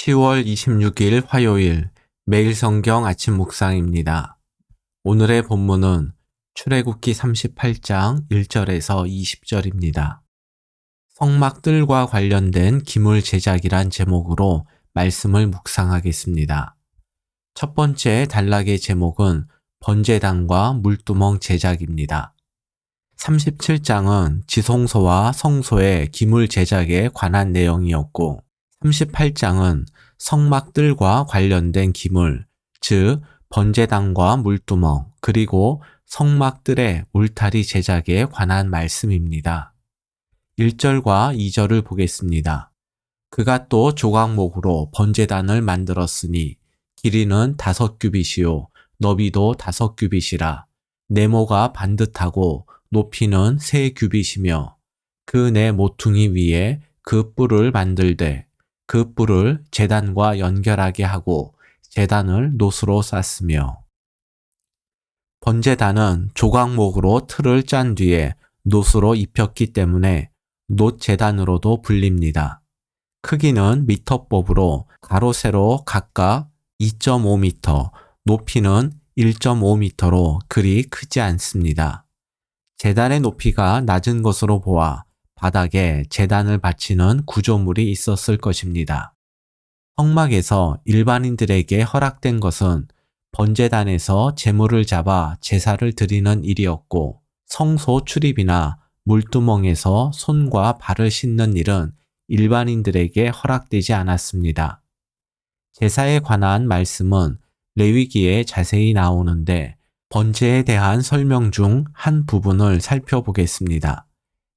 10월 26일 화요일 매일 성경 아침 묵상입니다. 오늘의 본문은 출애굽기 38장 1절에서 20절입니다. 성막들과 관련된 기물 제작이란 제목으로 말씀을 묵상하겠습니다. 첫 번째 단락의 제목은 번제단과 물두멍 제작입니다. 37장은 지성소와 성소의 기물 제작에 관한 내용이었고 38장은 성막들과 관련된 기물, 즉 번제단과 물두멍, 그리고 성막들의 울타리 제작에 관한 말씀입니다. 1절과 2절을 보겠습니다. 그가 또 조각목으로 번제단을 만들었으니 길이는 다섯 규빗이요 너비도 다섯 규빗이라 네모가 반듯하고 높이는 세 규빗이며 그 네 모퉁이 위에 그 뿔을 만들되 그 뿔을 재단과 연결하게 하고 재단을 노수로 쌌으며 번제단은 조각목으로 틀을 짠 뒤에 노수로 입혔기 때문에 놋재단으로도 불립니다. 크기는 미터법으로 가로 세로 각각 2.5m, 높이는 1.5m로 그리 크지 않습니다. 재단의 높이가 낮은 것으로 보아 바닥에 재단을 바치는 구조물이 있었을 것입니다. 성막에서 일반인들에게 허락된 것은 번제단에서 재물을 잡아 제사를 드리는 일이었고 성소 출입이나 물두멍에서 손과 발을 씻는 일은 일반인들에게 허락되지 않았습니다. 제사에 관한 말씀은 레위기에 자세히 나오는데 번제에 대한 설명 중 한 부분을 살펴보겠습니다.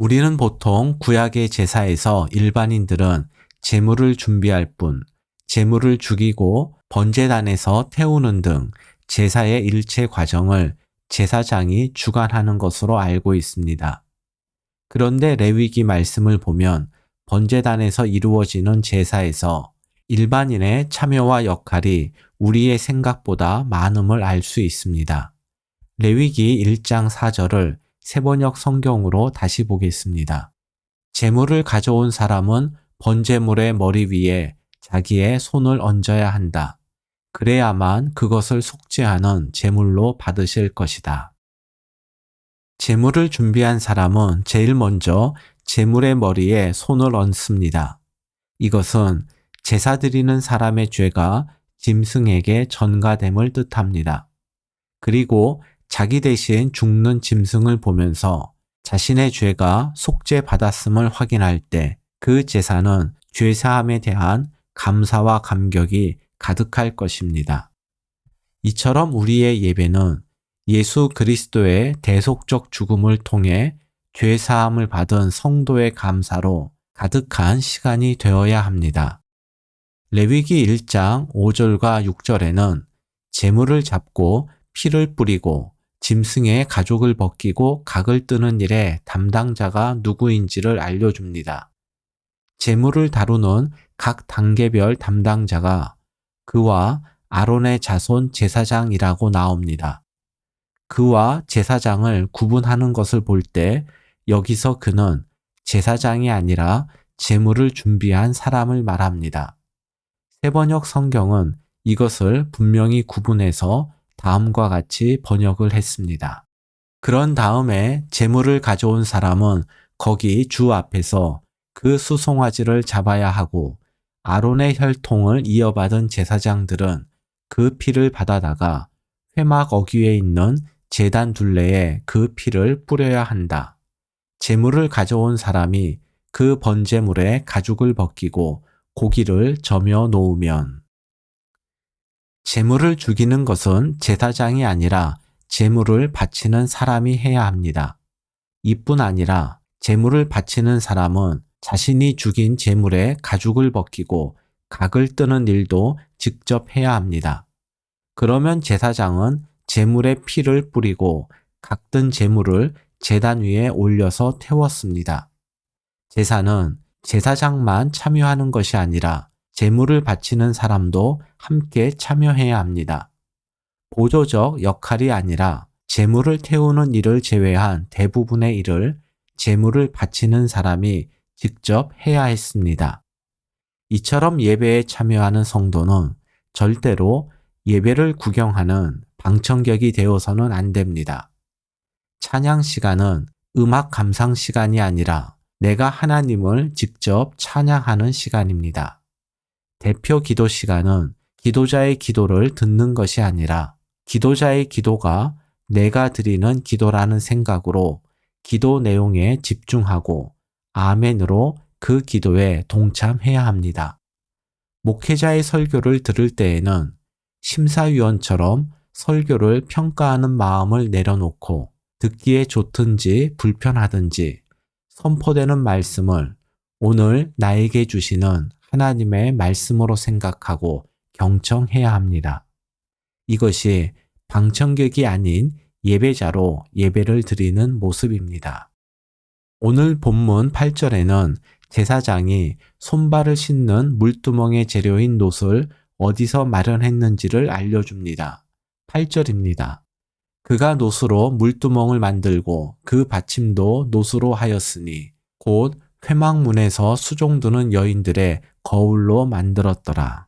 우리는 보통 구약의 제사에서 일반인들은 제물을 준비할 뿐, 제물을 죽이고 번제단에서 태우는 등 제사의 일체 과정을 제사장이 주관하는 것으로 알고 있습니다. 그런데 레위기 말씀을 보면 번제단에서 이루어지는 제사에서 일반인의 참여와 역할이 우리의 생각보다 많음을 알 수 있습니다. 레위기 1장 4절을 세번역 성경으로 다시 보겠습니다. 재물을 가져온 사람은 번제물의 머리 위에 자기의 손을 얹어야 한다. 그래야만 그것을 속죄하는 제물로 받으실 것이다. 제물을 준비한 사람은 제일 먼저 제물의 머리에 손을 얹습니다. 이것은 제사 드리는 사람의 죄가 짐승에게 전가됨을 뜻합니다. 그리고 자기 대신 죽는 짐승을 보면서 자신의 죄가 속죄받았음을 확인할 때 그 제사는 죄사함에 대한 감사와 감격이 가득할 것입니다. 이처럼 우리의 예배는 예수 그리스도의 대속적 죽음을 통해 죄사함을 받은 성도의 감사로 가득한 시간이 되어야 합니다. 레위기 1장 5절과 6절에는 재물을 잡고 피를 뿌리고 짐승의 가죽을 벗기고 각을 뜨는 일에 담당자가 누구인지를 알려줍니다. 재물을 다루는 각 단계별 담당자가 그와 아론의 자손 제사장이라고 나옵니다. 그와 제사장을 구분하는 것을 볼 때 여기서 그는 제사장이 아니라 재물을 준비한 사람을 말합니다. 세번역 성경은 이것을 분명히 구분해서 다음과 같이 번역을 했습니다. 그런 다음에 재물을 가져온 사람은 거기 주 앞에서 그 수송아지를 잡아야 하고 아론의 혈통을 이어받은 제사장들은 그 피를 받아다가 회막 어귀에 있는 재단 둘레에 그 피를 뿌려야 한다. 재물을 가져온 사람이 그 번제물에 가죽을 벗기고 고기를 점여 놓으면 재물을 죽이는 것은 제사장이 아니라 재물을 바치는 사람이 해야 합니다. 이뿐 아니라 재물을 바치는 사람은 자신이 죽인 재물에 가죽을 벗기고 각을 뜨는 일도 직접 해야 합니다. 그러면 제사장은 제물에 피를 뿌리고 각든 제물을 제단 위에 올려서 태웠습니다. 제사는 제사장만 참여하는 것이 아니라 제물을 바치는 사람도 함께 참여해야 합니다. 보조적 역할이 아니라 제물을 태우는 일을 제외한 대부분의 일을 제물을 바치는 사람이 직접 해야 했습니다. 이처럼 예배에 참여하는 성도는 절대로 예배를 구경하는 방청객이 되어서는 안 됩니다. 찬양 시간은 음악 감상 시간이 아니라 내가 하나님을 직접 찬양하는 시간입니다. 대표 기도 시간은 기도자의 기도를 듣는 것이 아니라 기도자의 기도가 내가 드리는 기도라는 생각으로 기도 내용에 집중하고 아멘으로 그 기도에 동참해야 합니다. 목회자의 설교를 들을 때에는 심사위원처럼 설교를 평가하는 마음을 내려놓고 듣기에 좋든지 불편하든지 선포되는 말씀을 오늘 나에게 주시는 하나님의 말씀으로 생각하고 경청해야 합니다. 이것이 방청객이 아닌 예배자로 예배를 드리는 모습입니다. 오늘 본문 8절에는 제사장이 손발을 씻는 물두멍의 재료인 놋을 어디서 마련했는지를 알려줍니다. 8절입니다. 그가 놋으로 물두멍을 만들고 그 받침도 놋으로 하였으니 곧 회막문에서 수종드는 여인들의 거울로 만들었더라.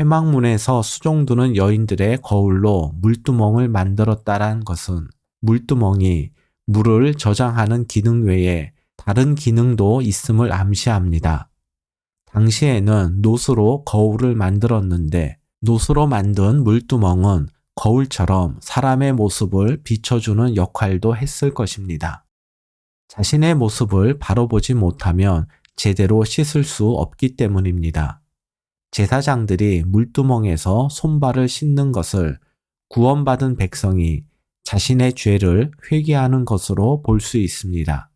회막문에서 수종드는 여인들의 거울로 물두멍을 만들었다란 것은 물두멍이 물을 저장하는 기능 외에 다른 기능도 있음을 암시합니다. 당시에는 놋으로 거울을 만들었는데 놋으로 만든 물두멍은 거울처럼 사람의 모습을 비춰주는 역할도 했을 것입니다. 자신의 모습을 바로 보지 못하면 제대로 씻을 수 없기 때문입니다. 제사장들이 물두멍에서 손발을 씻는 것을 구원받은 백성이 자신의 죄를 회개하는 것으로 볼 수 있습니다.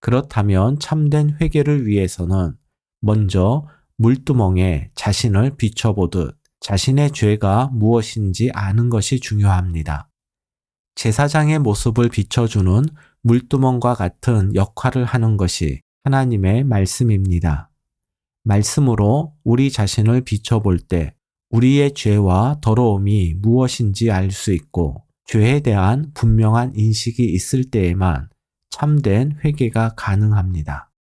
그렇다면 참된 회개를 위해서는 먼저 물두멍에 자신을 비춰보듯 자신의 죄가 무엇인지 아는 것이 중요합니다. 제사장의 모습을 비춰주는 물두멍과 같은 역할을 하는 것이 하나님의 말씀입니다. 말씀으로 우리 자신을 비춰볼 때 우리의 죄와 더러움이 무엇인지 알 수 있고 죄에 대한 분명한 인식이 있을 때에만 참된 회개가 가능합니다.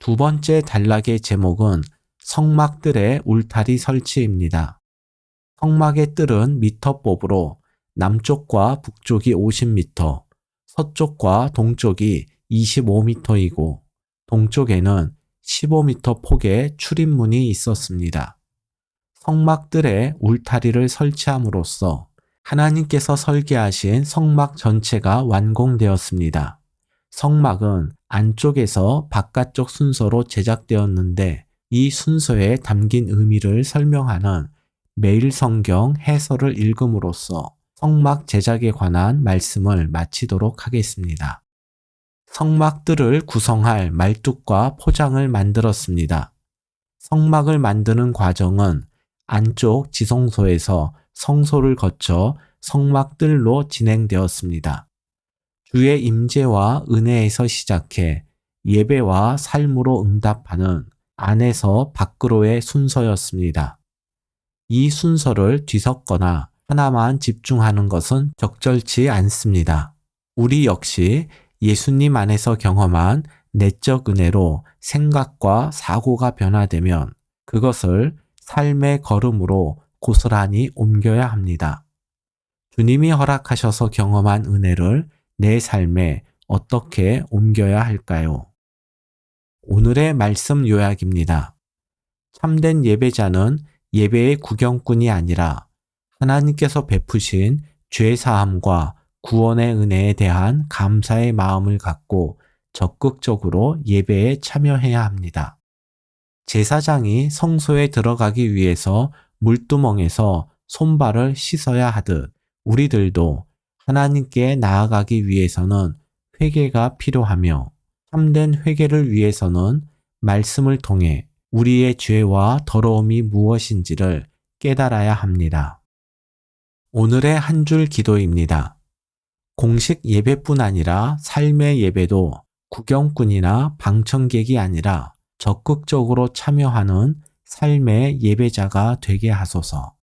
두 번째 단락의 제목은 성막들의 울타리 설치입니다. 성막의 뜰은 미터법으로 남쪽과 북쪽이 50m, 서쪽과 동쪽이 25m이고 동쪽에는 15m 폭의 출입문이 있었습니다. 성막들의 울타리를 설치함으로써 하나님께서 설계하신 성막 전체가 완공되었습니다. 성막은 안쪽에서 바깥쪽 순서로 제작되었는데 이 순서에 담긴 의미를 설명하는 매일 성경 해설을 읽음으로써 성막 제작에 관한 말씀을 마치도록 하겠습니다. 성막들을 구성할 말뚝과 포장을 만들었습니다. 성막을 만드는 과정은 안쪽 지성소에서 성소를 거쳐 성막들로 진행되었습니다. 주의 임재와 은혜에서 시작해 예배와 삶으로 응답하는 안에서 밖으로의 순서였습니다. 이 순서를 뒤섞거나 하나만 집중하는 것은 적절치 않습니다. 우리 역시 예수님 안에서 경험한 내적 은혜로 생각과 사고가 변화되면 그것을 삶의 걸음으로 고스란히 옮겨야 합니다. 주님이 허락하셔서 경험한 은혜를 내 삶에 어떻게 옮겨야 할까요? 오늘의 말씀 요약입니다. 참된 예배자는 예배의 구경꾼이 아니라 하나님께서 베푸신 죄사함과 구원의 은혜에 대한 감사의 마음을 갖고 적극적으로 예배에 참여해야 합니다. 제사장이 성소에 들어가기 위해서 물두멍에서 손발을 씻어야 하듯 우리들도 하나님께 나아가기 위해서는 회개가 필요하며 참된 회개를 위해서는 말씀을 통해 우리의 죄와 더러움이 무엇인지를 깨달아야 합니다. 오늘의 한 줄 기도입니다. 공식 예배뿐 아니라 삶의 예배도 구경꾼이나 방청객이 아니라 적극적으로 참여하는 삶의 예배자가 되게 하소서.